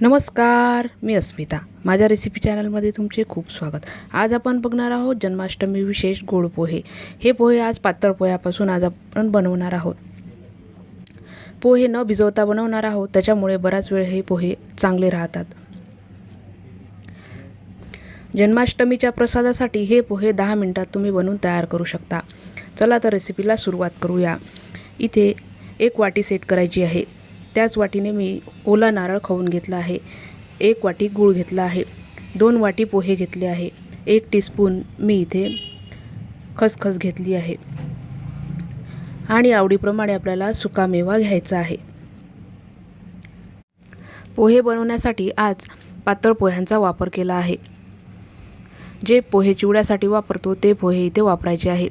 नमस्कार मी अस्मिता. माझ्या रेसिपी चॅनलमध्ये तुमचे खूप स्वागत. आज आपण बघणार आहोत जन्माष्टमी विशेष गोड पोहे. हे पोहे आज पातळ पोह्यापासून आज आपण बनवणार आहोत. पोहे न भिजवता बनवणार आहोत त्याच्यामुळे बराच वेळ हे पोहे चांगले राहतात. जन्माष्टमीच्या प्रसादासाठी हे पोहे दहा मिनटात तुम्ही बनवून तयार करू शकता. चला तर रेसिपीला सुरुवात करूया. इथे एक वाटी सेट करायची आहे. त्याच वाटीने मी ओला नारळ खाऊन घेतला आहे. एक वाटी गूळ घेतला आहे. दोन वाटी पोहे घेतले आहे. एक टीस्पून मी इथे खसखस घेतली आहे. आणि आवडीप्रमाणे आपल्याला सुकामेवा घ्यायचा आहे. पोहे बनवण्यासाठी आज पातळ पोह्यांचा वापर केला आहे. जे पोहे चिवड्यासाठी वापरतो ते पोहे इथे वापरायचे आहे.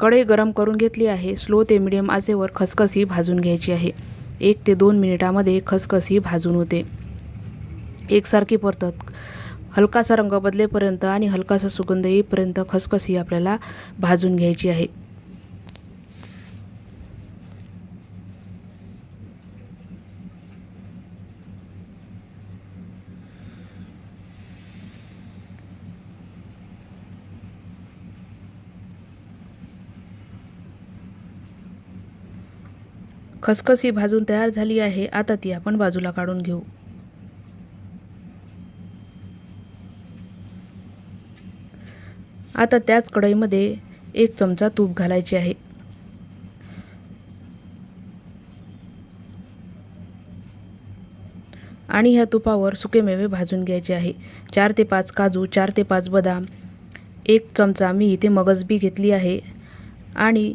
कढई गरम करून घेतली आहे. स्लो ते मिडियम आचेवर खसखस ही भाजून घ्यायची आहे. एक ते दोन मिनिटामध्ये खसखस ही भाजून होते. एकसारखी परतत. हलकासा रंग बदलेपर्यंत आणि हलकासा सुगंध येईपर्यंत खसखस ही आपल्याला भाजून घ्यायची आहे. खसखस ही भाजून तयार झाली आहे. आता ती आपण बाजूला काढून घेऊ. आता त्याच कढईमध्ये एक चमचा तूप घालायचे आहे. आणि ह्या तुपावर सुकेमेवे भाजून घ्यायचे आहे. चार ते पाच काजू चार ते पाच बदाम एक चमचा मी इथे मगजबी घेतली आहे. आणि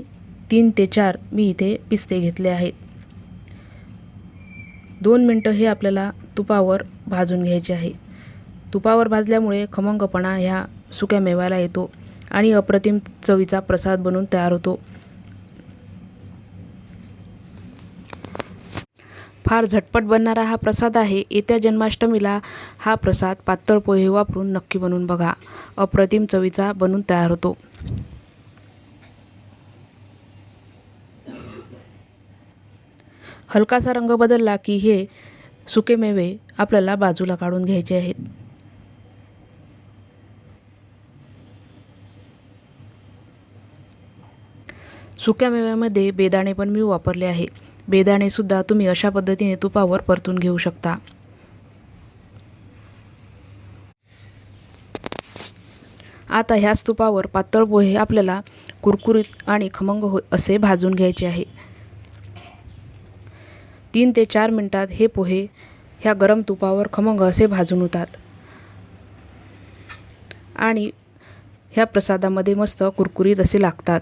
तीन ते चार मी इथे पिस्ते घेतले आहेत. दोन मिनटं हे आपल्याला तुपावर भाजून घ्यायचे आहे. तुपावर भाजल्यामुळे खमंगपणा ह्या सुक्या मेव्याला येतो आणि अप्रतिम चवीचा प्रसाद बनून तयार होतो. फार झटपट बनणारा हा प्रसाद आहे. येत्या जन्माष्टमीला हा प्रसाद पातळ पोहे वापरून नक्की बनवून बघा. अप्रतिम चवीचा बनून तयार होतो. हलकासा रंग बदलला की हे सुके मेवे आपल्याला बाजूला काढून घ्यायचे आहेत. सुक्या मेव्यामध्ये बेदाणे पण मी वापरले आहे. बेदाणेसुद्धा तुम्ही अशा पद्धतीने तुपावर परतून घेऊ शकता. आता ह्याच तुपावर पातळ पोहे आपल्याला कुरकुरीत आणि खमंग हो असे भाजून घ्यायचे आहे. तीन ते चार मिनटात हे पोहे ह्या गरम तुपावर खमंग असे भाजून होतात. आणि ह्या प्रसादामध्ये मस्त कुरकुरीत असे लागतात.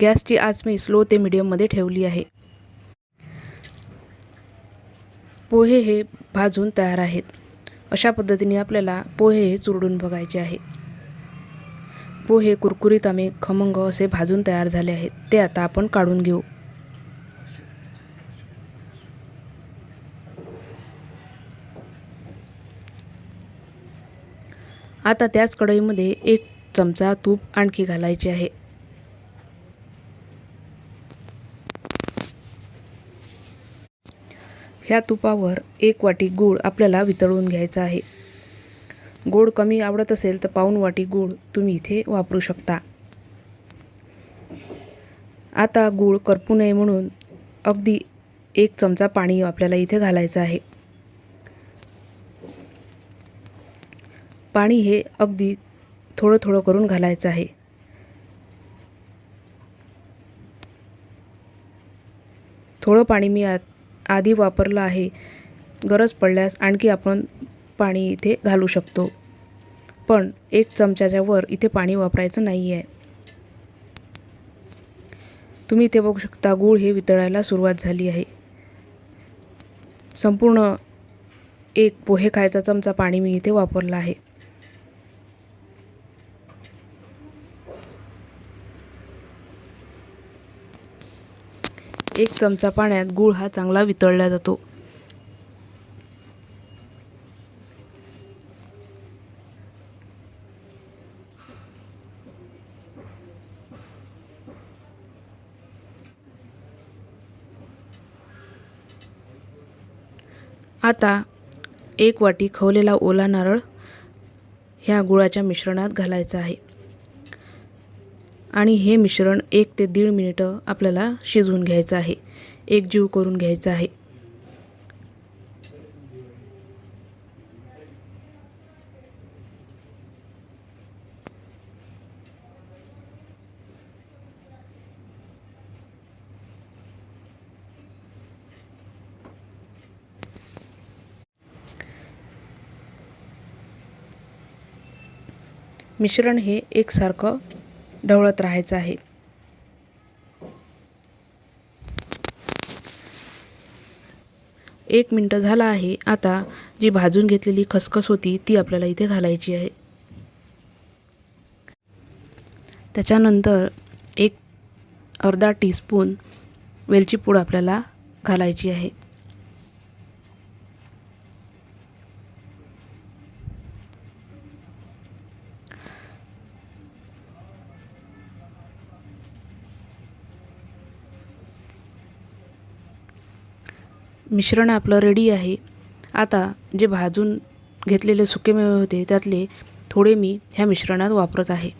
गॅसची आज मी स्लो ते मिडियममध्ये ठेवली आहे. पोहे हे भाजून तयार आहेत. अशा पद्धतीने आपल्याला पोहे हे चुरडून बघायचे आहे. पोहे कुरकुरीत आम्ही खमंग असे भाजून तयार झाले आहेत. ते आता आपण काढून घेऊ. आता त्याच कढईमध्ये एक चमचा तूप आणखी घालायचे आहे. ह्या तुपावर एक वाटी गूळ आपल्याला वितळून घ्यायचा आहे. गोड कमी आवडत असेल तर पाऊण वाटी गूळ तुम्ही इथे वापरू शकता. आता गूळ करपू नये म्हणून अगदी एक चमचा पाणी आपल्याला इथे घालायचं आहे. पाणी हे अगदी थोडं थोडं करून घालायचं आहे. थोडं पाणी मी आत आधी वापरलं आहे. गरज पडल्यास आणखी आपण पाणी इथे घालू शकतो. पण एक चमच्याच्या वर इथे पाणी वापरायचं नाही आहे तुम्ही इथे बघू शकता गूळ हे वितळायला सुरुवात झाली आहे. संपूर्ण एक पोहे खायचा चमचा पाणी मी इथे वापरला आहे. एक चमचा पाण्यात गूळ हा चांगला वितळला जातो. आता एक वाटी खवलेला ओला नारळ ह्या गुळाच्या मिश्रणात घालायचा आहे. आणि हे मिश्रण एक ते दीड मिनिटं आपल्याला शिजवून घ्यायचं आहे. एकजीव करून घ्यायचं आहे. मिश्रण हे एकसारखं ढवळत राहायचं आहे. एक मिनटं झाला आहे. आता जी भाजून घेतलेली खसखस होती ती आपल्याला इथे घालायची आहे. त्याच्यानंतर एक अर्धा टीस्पून वेलची पूड आपल्याला घालायची आहे. मिश्रण आपलं रेडी आहे. आता जे भाजून घेतलेले सुकेमेवे होते त्यातले थोडे मी ह्या मिश्रणात वापरत आहे.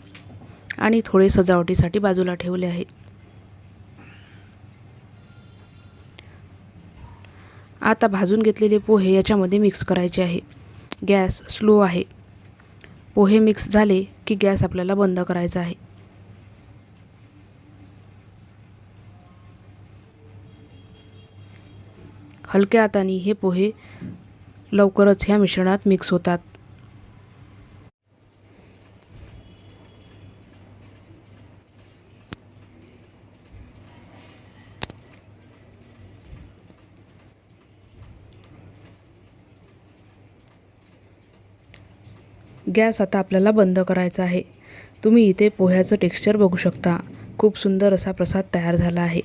आणि थोडे सजावटीसाठी बाजूला ठेवले आहेत आता भाजून घेतलेले पोहे याच्यामध्ये मिक्स करायचे आहे. गॅस स्लो आहे. पोहे मिक्स झाले की गॅस आपल्याला बंद करायचा आहे. हलक्या हाताने हे पोहे लवकरच ह्या मिश्रणात मिक्स होतात. गॅस आता आपल्याला बंद करायचा आहे. तुम्ही इथे पोह्याचं टेक्स्चर बघू शकता. खूप सुंदर असा प्रसाद तयार झाला आहे.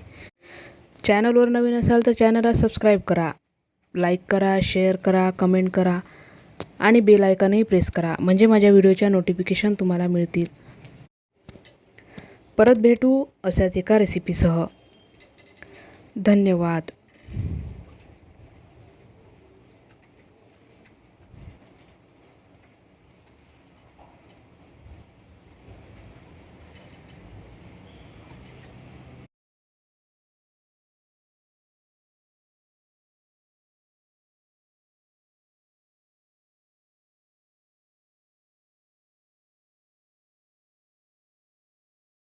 चॅनलवर नवीन असाल तर चॅनलला सबस्क्राईब करा. लाईक करा शेअर करा कमेंट करा आणि बेल आयकॉनही प्रेस करा. म्हणजे माझ्या व्हिडिओच्या नोटिफिकेशन तुम्हाला मिळतील. परत भेटू अशाच एका रेसिपीसह धन्यवाद.